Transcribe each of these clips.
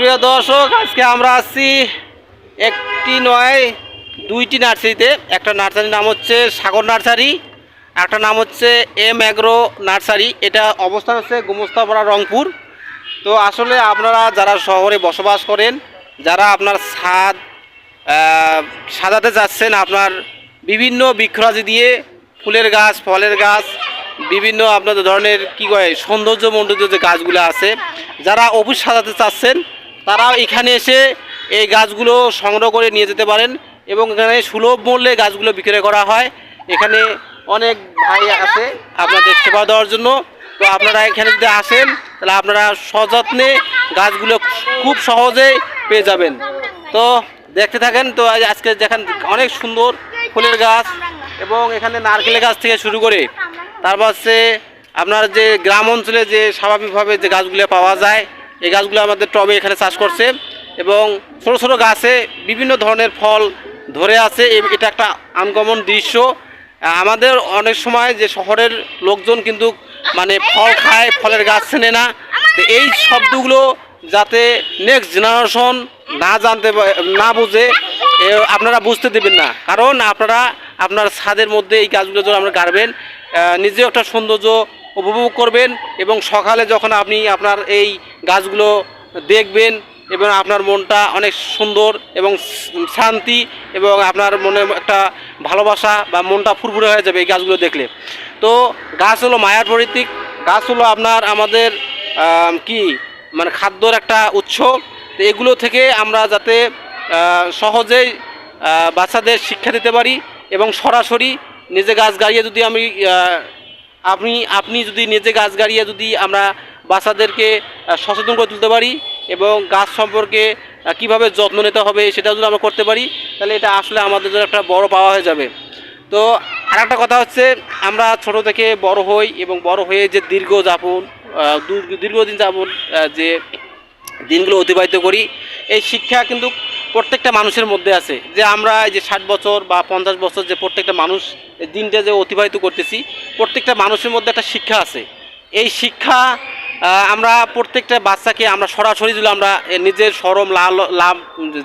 প্রিয় দর্শক, আজকে আমরা আসছি একটি নয়, দুইটি নার্সারিতে। একটা নার্সারির নাম হচ্ছে সাগর নার্সারি, একটা নাম হচ্ছে এম অ্যাগ্রো নার্সারি। এটা অবস্থান হচ্ছে গোমস্তাপাড়া রংপুর। তো আসলে আপনারা যারা শহরে বসবাস করেন, যারা আপনার ছাদ সাজাতে যাচ্ছেন, আপনার বিভিন্ন বৃক্ষরাজি দিয়ে ফুলের গাছ, ফলের গাছ, বিভিন্ন আপনাদের ধরনের কী কয় সৌন্দর্য মণ্ডিত যে গাছগুলো আছে, যারা অফিস সাজাতে চাচ্ছেন তারাও এখানে এসে এই গাছগুলো সংগ্রহ করে নিয়ে যেতে পারেন এবং এখানে সুলভ মূল্যে গাছগুলো বিক্রয় করা হয়। এখানে অনেক ভাই আছে আপনাদের সেবা দেওয়ার জন্য। তো আপনারা এখানে যদি আসেন, তাহলে আপনারা সযত্নে গাছগুলো খুব সহজেই পেয়ে যাবেন। তো দেখতে থাকেন, তো আজকে দেখেন অনেক সুন্দর ফুলের গাছ এবং এখানে নারকেলের গাছ থেকে শুরু করে তারপর হচ্ছে আপনার যে গ্রাম অঞ্চলে যে স্বাভাবিকভাবে যে গাছগুলো পাওয়া যায় এই গাছগুলো আমাদের টবে এখানে চাষ করছে এবং ছোট ছোট গাছে বিভিন্ন ধরনের ফল ধরে আছে। এটা একটা আনকমন দৃশ্য। আমাদের অনেক সময় যে শহরের লোকজন কিন্তু মানে ফল খায়, ফলের গাছ চেনে না। তো এই শব্দগুলো যাতে নেক্সট জেনারেশন না জানতে না বুঝে আপনারা বুঝতে দেবেন না। কারণ আপনারা, আপনার ছাদের মধ্যে এই গাছগুলো যখন আপনারা গাড়বেন নিজেও একটা সৌন্দর্য উপভোগ করবেন এবং সকালে যখন আপনি আপনার এই গাছগুলো দেখবেন এবং আপনার মনটা অনেক সুন্দর এবং শান্তি এবং আপনার মনে একটা ভালোবাসা বা মনটা ফুরফুরে হয়ে যাবে এই গাছগুলো দেখলে। তো গাছ হলো মায়ার প্রতীক গাছ হলো আপনার আমাদের আম, কি মানে খাদ্যর একটা উৎস। তো এগুলো থেকে আমরা যাতে সহজেই বাচ্চাদের শিক্ষা দিতে পারি এবং সরাসরি নিজে গাছ গাড়িয়ে যদি আমি আপনি আপনি যদি নিজে গাছ গাড়িয়ে যদি আমরা বাচ্চাদেরকে সচেতন করে তুলতে পারি এবং গাছ সম্পর্কে কীভাবে যত্ন নিতে হবে সেটা যদি আমরা করতে পারি, তাহলে এটা আসলে আমাদের জন্য একটা বড় পাওয়া হয়ে যাবে। তো আর একটা কথা হচ্ছে, আমরা ছোট থেকে বড় হই এবং বড় হয়ে যে দীর্ঘ যাপন দীর্ঘদিন যাপন যে দিনগুলো অতিবাহিত করি, এই শিক্ষা কিন্তু প্রত্যেকটা মানুষের মধ্যে আছে। যে আমরা এই যে ষাট বছর বা পঞ্চাশ বছর যে প্রত্যেকটা মানুষ দিনটা যে অতিবাহিত করতেছি, প্রত্যেকটা মানুষের মধ্যে একটা শিক্ষা আছে। এই শিক্ষা আমরা প্রত্যেকটা বাচ্চাকে আমরা সরাসরি যদি আমরা নিজের সরম লাল লাভ,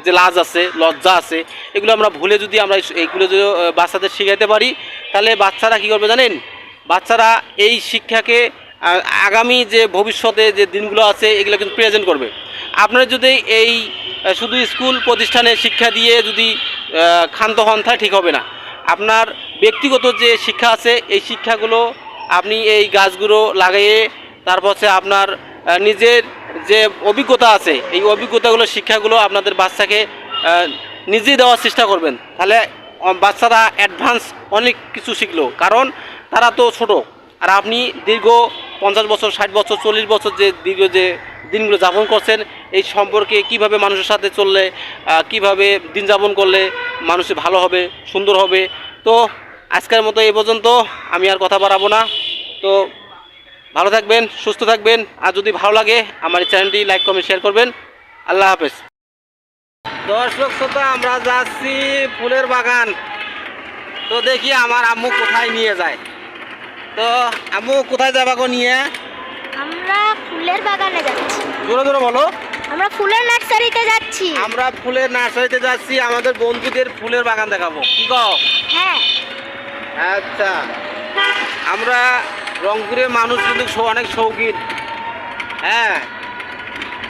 যে লাজ আছে, লজ্জা আছে, এগুলো আমরা ভুলে যদি আমরা এই- এইগুলো যদি বাচ্চাদের শিখাইতে পারি, তাহলে বাচ্চারা কী করবে জানেন? বাচ্চারা এই শিক্ষাকে আগামী যে ভবিষ্যতে যে দিনগুলো আছে, এগুলো কিন্তু প্রেজেন্ট করবে। আপনারা যদি এই শুধু স্কুল প্রতিষ্ঠানে শিক্ষা দিয়ে যদি ক্ষান্ত হন ঠিক হবে না। আপনার ব্যক্তিগত যে শিক্ষা আছে, এই শিক্ষাগুলো আপনি এই গাছগুলো লাগিয়ে তারপর হচ্ছে আপনার নিজের যে অভিজ্ঞতা আছে, এই অভিজ্ঞতাগুলো, শিক্ষাগুলো আপনাদের বাচ্চাকে নিজেই দেওয়ার চেষ্টা করবেন। তাহলে বাচ্চারা অ্যাডভান্স অনেক কিছু শিখলো। কারণ তারা তো ছোট। আর আপনি দীর্ঘ পঞ্চাশ বছর, ষাট বছর, চল্লিশ বছর যে দীর্ঘ যে দিনগুলো যাপন করছেন, এই সম্পর্কে কীভাবে মানুষের সাথে চললে কীভাবে দিন যাপন করলে মানুষের ভালো হবে, সুন্দর হবে, তো আজকের মতো এই পর্যন্ত। আমি আর কথা বাড়াবো না। তো ভালো থাকবেন সুস্থ থাকবেন। আর যদি ভালো লাগে আমার এই চ্যানেলটি লাইক কমেন্ট শেয়ার করবেন। আল্লাহ হাফেজ। দর্শক শ্রোতা আমরা যাচ্ছি ফুলের বাগান। তো দেখি আমার আম্মু কোথায় নিয়ে যায়। তো আম্মু কোথায় যাবা গো নিয়ে? আমরা ফুলের বাগানে যাচ্ছি। জোরে জোরে বলো। আমরা ফুলের নার্সারিতে যাচ্ছি। আমরা ফুলের নার্সারিতে যাচ্ছি। আমাদের বন্ধুদের ফুলের বাগান দেখাবো। কি কও? হ্যাঁ। আচ্ছা। আমরা রংপুরের মানুষ কিন্তু অনেক শৌখিন। হ্যাঁ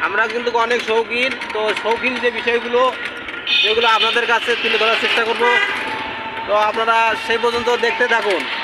আমরা কিন্তু অনেক শৌখিন। তো শৌখিন যে বিষয়গুলো, সেগুলো আপনাদের কাছে তুলে ধরার চেষ্টা করব। তো আপনারা সেই পর্যন্ত দেখতে থাকুন।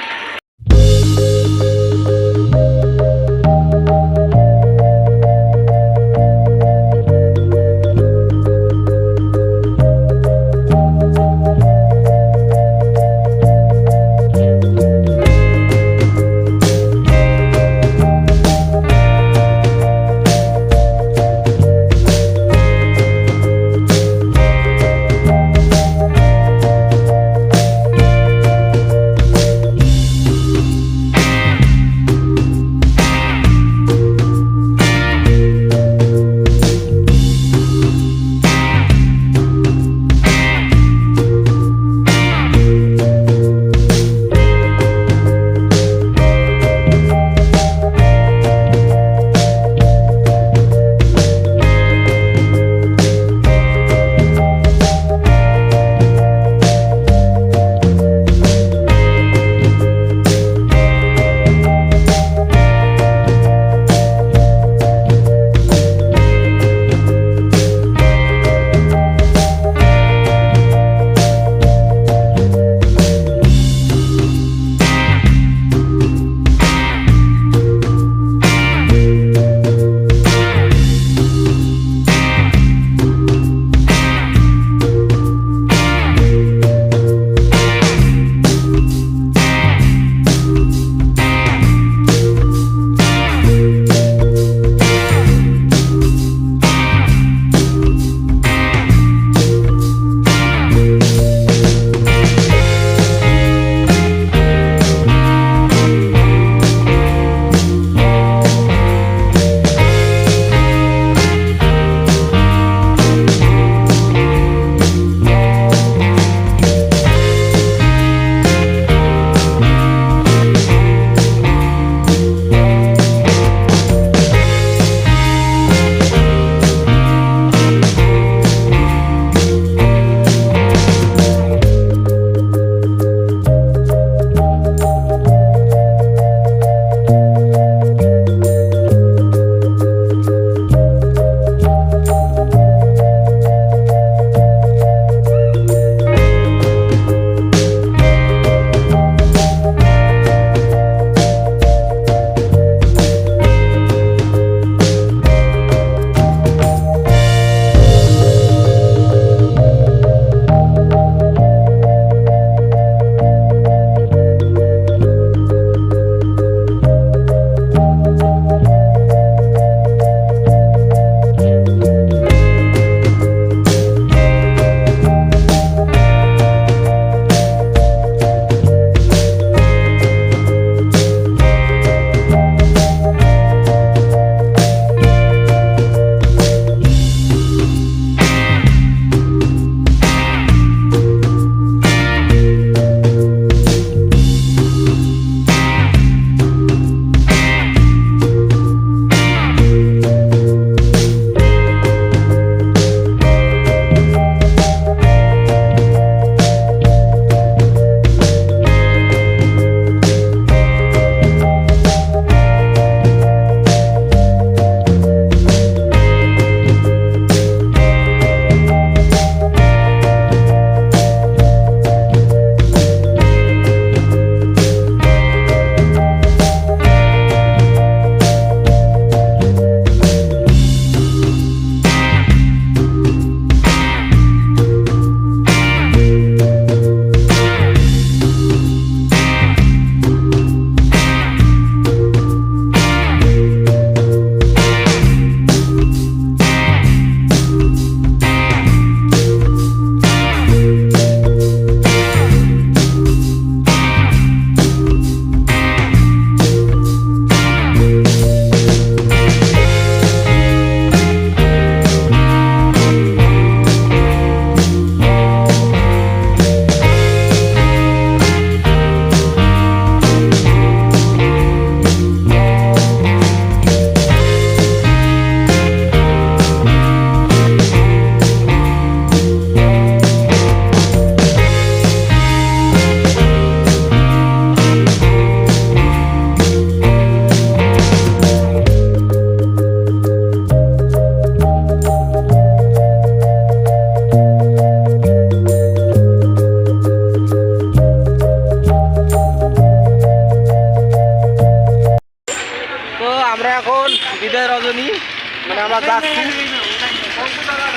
যাচ্ছি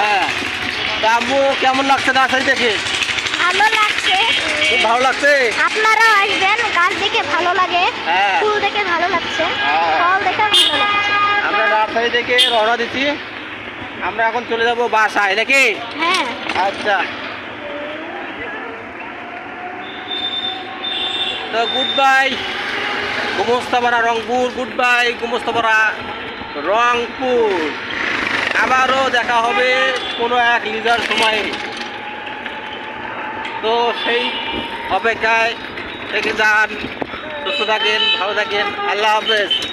হ্যাঁ তা আম্মু কেমন লাগছে নার্সারি দেখে? ভালো লাগছে। খুব ভালো লাগছে? আপনারাও আসবেন গাছ দেখে ভালো লাগে হ্যাঁ। ফুল দেখে ভালো লাগছে হ্যাঁ। ফল দেখে ভালো লাগছে। আমরা নার্সারি থেকে রওনা দিচ্ছি। আমরা এখন চলে যাব বাসায় নাকি? হ্যাঁ। আচ্ছা। তো goodbye Gumastapara Rangpur goodbye Gumastapara Rangpur. আবারও দেখা হবে কোনো এক লিজার সময়ে। তো সেই অপেক্ষায় থেকে যান, সুস্থ থাকেন, ভালো থাকেন। আল্লাহ হাফেজ।